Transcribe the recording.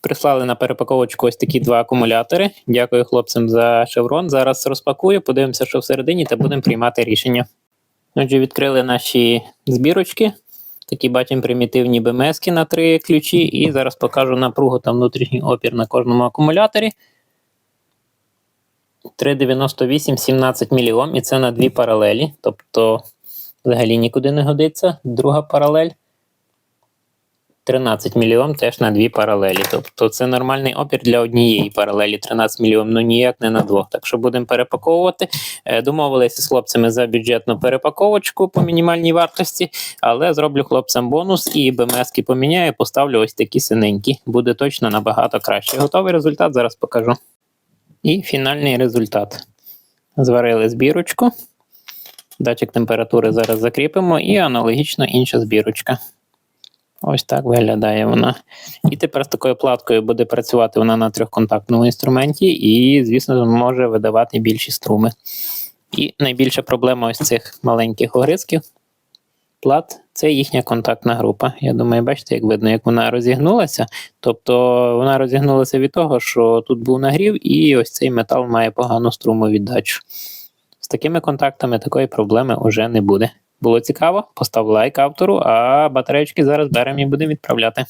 Прислали на перепаковочку ось такі два акумулятори. Дякую хлопцям за шеврон. Зараз розпакую, подивимося, що всередині, та будемо приймати рішення. Отже, відкрили наші збірочки. Такі бачимо примітивні БМС на три ключі, і зараз покажу напругу та внутрішній опір на кожному акумуляторі. 398 17 мільйом, і це на дві паралелі. Тобто, взагалі нікуди не годиться. Друга паралель 13 мільйом теж на дві паралелі. Тобто це нормальний опір для однієї паралелі 13 мільйом, ну ніяк не на двох. Так що будемо перепаковувати. Е, Домовилися з хлопцями за бюджетну перепаковочку по мінімальній вартості, але зроблю хлопцям бонус і БМСки поміняю, поставлю ось такі синенькі. Буде точно набагато краще. Готовий результат зараз покажу. І фінальний результат. Зварили збірочку. Датчик температури зараз закріпимо, і аналогічно інша збірочка. Ось так виглядає вона. І тепер з такою платкою буде працювати вона на трьохконтактному інструменті, і, звісно, може видавати більші струми. І найбільша проблема ось цих маленьких огризків плат це їхня контактна група. Я думаю, бачите, як видно, як вона розігнулася. Тобто вона розігнулася від того, що тут був нагрів, і ось цей метал має погану струмовіддачу. З такими контактами такої проблеми вже не буде. Було цікаво? Постав лайк автору, а батарейки зараз беремо і будемо відправляти.